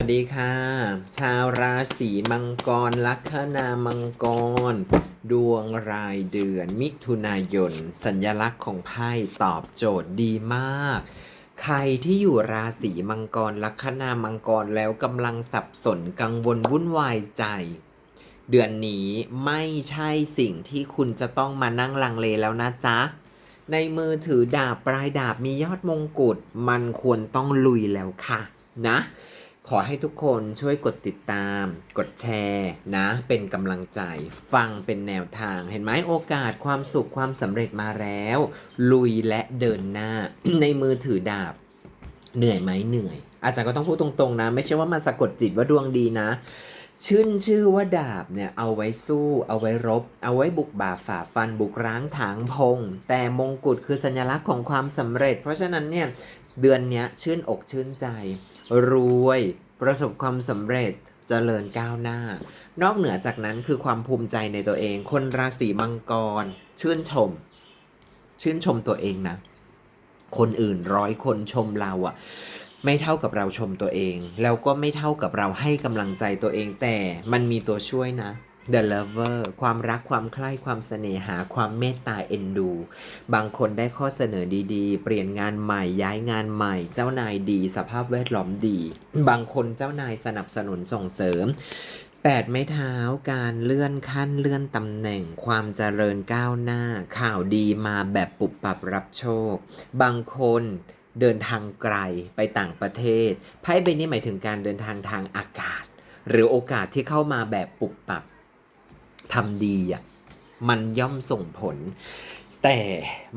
สวัสดีค่ะ ชาวราศีมังกร ลัคนามังกร ดวงรายเดือน มิถุนายน สัญลักษณ์ของไพ่ตอบโจทย์ดีมาก ใครที่อยู่ราศีมังกร ลัคนามังกรแล้วกำลังสับสนกังวลวุ่นวายใจ เดือนนี้ไม่ใช่สิ่งที่คุณจะต้องมานั่งลังเลแล้วนะจ๊ะ ในมือถือดาบปลายดาบมียอดมงกุฎมันควรต้องลุยแล้วค่ะ นะ ขอให้ทุกคนช่วยกดติดตาม กดแชร์นะ เป็นกำลังใจ ฟังเป็นแนวทาง เห็นไหมโอกาสความสุขความสำเร็จมาแล้ว ลุยและเดินหน้า ในมือถือดาบ เหนื่อยไหมเหนื่อย อาจารย์ก็ต้องพูดตรงๆนะ ไม่ใช่ว่ามาสะกดจิตว่าดวงดีนะ ชื่นชื่อว่าดาบเนี่ยเอาไว้สู้ เอาไว้รบ เอาไว้บุกบ่าฝ่าฟันบุกร้างถางพง แต่มงกุฎคือสัญลักษณ์ของความสำเร็จ เพราะฉะนั้นเนี่ยเดือนนี้ชื่นอกชื่นใจ รวย ประสบความสำเร็จเจริญก้าวหน้า นอกเหนือจากนั้นคือความภูมิใจในตัวเอง คนราศีมังกร ชื่นชม ชื่นชมตัวเองนะ คนอื่นร้อยคนชมเราอะไม่เท่ากับเราชมตัวเอง แล้วก็ไม่เท่ากับเราให้กำลังใจตัวเองแต่มันมีตัวช่วยนะ The Lover ความรักความใคร่ความเสน่หาความเมตตาเอ็นดู บางคนได้ข้อเสนอดีๆ เปลี่ยนงานใหม่ย้ายงานใหม่ เจ้านายดี สภาพแวดล้อมดี บางคนเจ้านายสนับสนุนส่งเสริมแปดไม้เท้าการเลื่อนขั้นเลื่อนตำแหน่ง ความเจริญก้าวหน้า ข่าวดีมาแบบปุบปับรับโชค บางคนเดินทางไกลไปต่างประเทศไพ่ใบนี้หมายถึงการเดินทางทางอากาศ หรือโอกาสที่เข้ามาแบบปุบปับ ทำดีอะมันย่อมส่งผล แต่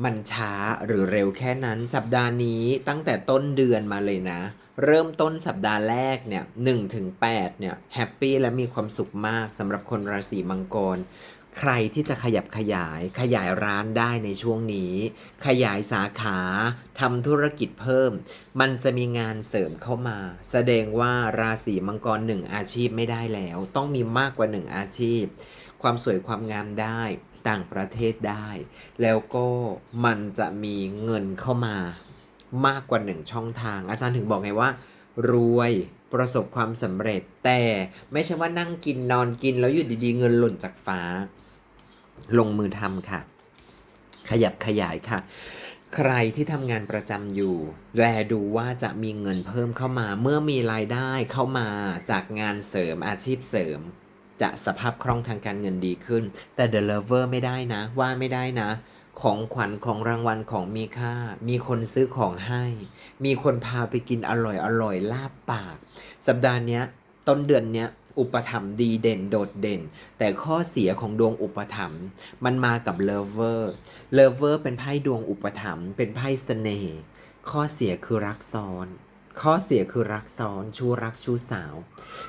มันช้าหรือเร็วแค่นั้นสัปดาห์นี้ตั้งแต่ต้นเดือนมาเลยนะ เริ่มต้นสัปดาห์แรกเนี่ย1ถึง8เนี่ยแฮปปี้และมีความสุขมากสำหรับคนราศีมังกร ใครที่จะขยับขยายขยายร้านได้ในช่วงนี้ ขยายสาขาทำธุรกิจเพิ่ม มันจะมีงานเสริมเข้ามา แสดงว่าราศีมังกรหนึ่งอาชีพไม่ได้แล้ว ต้องมีมากกว่าหนึ่งอาชีพ ความสวยความงามได้ต่างประเทศได้ แล้วก็มันจะมีเงินเข้ามามากกว่าหนึ่งช่องทาง อาจารย์ถึงบอกไงว่า รวยประสบความสำเร็จ แต่ไม่ใช่ว่านั่งกินนอนกินแล้วอยู่ดีๆ เงินหล่นจากฟ้า ลงมือทำค่ะ ขยับขยายค่ะ ใครที่ทำงานประจำอยู่แลดูว่าจะมีเงินเพิ่มเข้ามา เมื่อมีรายได้เข้ามาจากงานเสริมอาชีพเสริม จะสภาพคล่องทางการเงินดีขึ้น แต่ The Lover ไม่ได้นะ ว่าไม่ได้นะ ของขวัญของรางวัลของมีค่า มีคนซื้อของให้ มีคนพาไปกินอร่อยอร่อยลาบปาก สัปดาห์เนี้ย ต้นเดือนเนี้ยอุปถัมภ์ดีเด่นโดดเด่น แต่ข้อเสียของดวงอุปถัมภ์มันมากับเลเวอร์เลเวอร์เป็นไพ่ดวงอุปถัมภ์เป็นไพ่เสน่ห์ข้อเสียคือรักซ้อน ข้อเสียคือรักซ้อน ชู้รักชู้สาว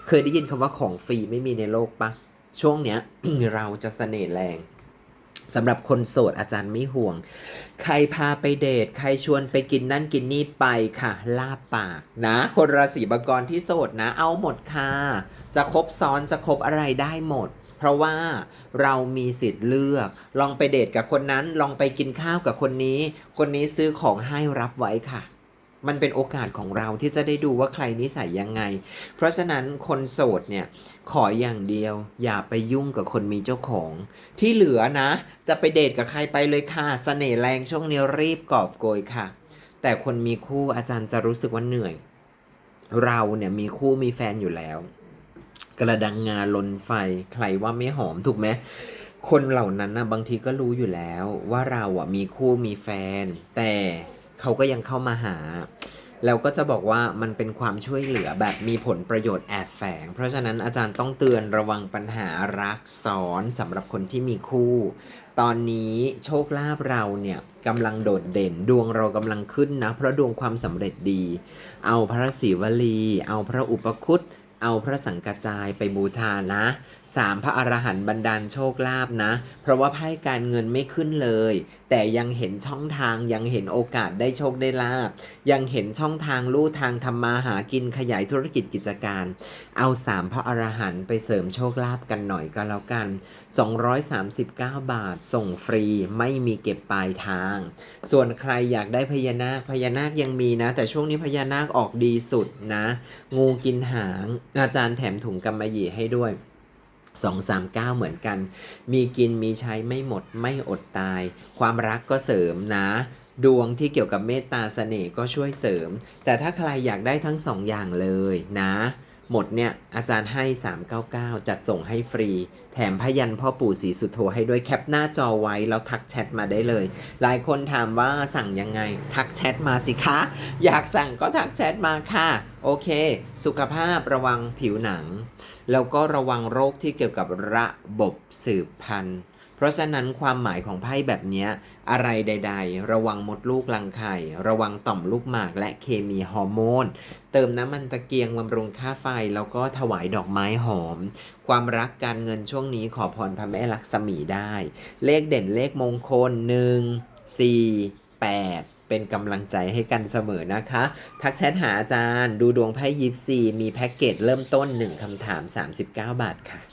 เคยได้ยินคำว่าของฟรีไม่มีในโลกปะช่วงเนี้ยเราจะเสน่ห์แรง สำหรับคนโสดอาจารย์ไม่ห่วง ใครพาไปเดท ใครชวนไปกินนั่นกินนี่ไปค่ะ ลาบปากนะ คนราศีมังกรที่โสดนะ เอาหมดค่ะ จะครบซ้อนจะครบอะไรได้หมด เพราะว่าเรามีสิทธิ์เลือก ลองไปเดทกับคนนั้น ลองไปกินข้าวกับคนนี้ คนนี้ซื้อของให้รับไว้ค่ะ มันเป็นโอกาสของเราที่จะได้ดูว่าใครนิสัยยังไง เพราะฉะนั้นคนโสดเนี่ยขออย่างเดียว อย่าไปยุ่งกับคนมีเจ้าของ ที่เหลือนะ จะไปเดทกับใครไปเลยค่ะสเสน่ห์แรงช่วงนี้รีบกอบโกยค่ะ แต่คนมีคู่อาจารย์จะรู้สึกว่าเหนื่อย เราเนี่ยมีคู่มีแฟนอยู่แล้ว กระดังงาลนไฟใครว่าไม่หอมถูกไหมคนเหล่านั้นนะบางทีก็รู้อยู่แล้วว่าเราอะมีคู่มีแฟน แต่ เขาก็ยังเข้ามาหา แล้วก็จะบอกว่ามันเป็นความช่วยเหลือแบบมีผลประโยชน์แอบแฝง เพราะฉะนั้นอาจารย์ต้องเตือนระวังปัญหารักซ้อนสำหรับคนที่มีคู่ ตอนนี้โชคลาภเราเนี่ยกำลังโดดเด่นดวงเรากำลังขึ้นนะ เพราะดวงความสำเร็จดี เอาพระศิวลี เอาพระอุปคุต เอาพระสังกจายไปบูชานะสามพระอรหันต์บันดาลโชคลาภนะ เพราะว่าไพ่การเงินไม่ขึ้นเลย แต่ยังเห็นช่องทางยังเห็นโอกาสได้โชคได้ลาบยังเห็นช่องทางลู่ทางทำมาหากินขยายธุรกิจกิจการ เอาสามพระอรหันต์ไปเสริมโชคลาภกันหน่อยก็แล้วกัน 239 บาทส่งฟรีไม่มีเก็บปลายทาง ส่วนใครอยากได้พญานาคพญานาคยังมีนะ แต่ช่วงนี้พญานาคออกดีสุดนะ งูกินหางอาจารย์แถมถุงกำมะหยี่ให้ด้วย239เหมือนกัน มีกินมีใช้ไม่หมดไม่อดตาย ความรักก็เสริมนะ ดวงที่เกี่ยวกับเมตตาเสน่ห์ก็ช่วยเสริม แต่ถ้าใครอยากได้ทั้งสองอย่างเลยนะ หมดเนี่ยอาจารย์ให้ 399 จัดส่งให้ฟรี แถมพยันพ่อปู่ศรีสุโธให้ด้วยแคปหน้าจอไว้ แล้วทักแชทมาได้เลย หลายคนถามว่าสั่งยังไง ทักแชทมาสิคะ อยากสั่งก็ทักแชทมาค่ะ โอเค สุขภาพระวังผิวหนัง แล้วก็ระวังโรคที่เกี่ยวกับระบบสืบพันธุ์ ราะฉะนั้นความหมายของไพ่แบบนี้อะไรใด ๆ ระวังมดลูกรังไข่ ระวังต่อมลูกหมากและเคมีฮอร์โมน เติมน้ำมันตะเกียงบำรุงค่าไฟ แล้วก็ถวายดอกไม้หอม ความรักการเงินช่วงนี้ขอพรพระแม่ลักษมีได้ เลขเด่นเลขมงคล1 4 8เป็นกำลังใจให้กันเสมอนะคะ ทักแชทหาอาจารย์ ดูดวงไพ่ยิปซีมีแพ็กเกจเริ่มต้น 1คำถาม 39 บาทค่ะ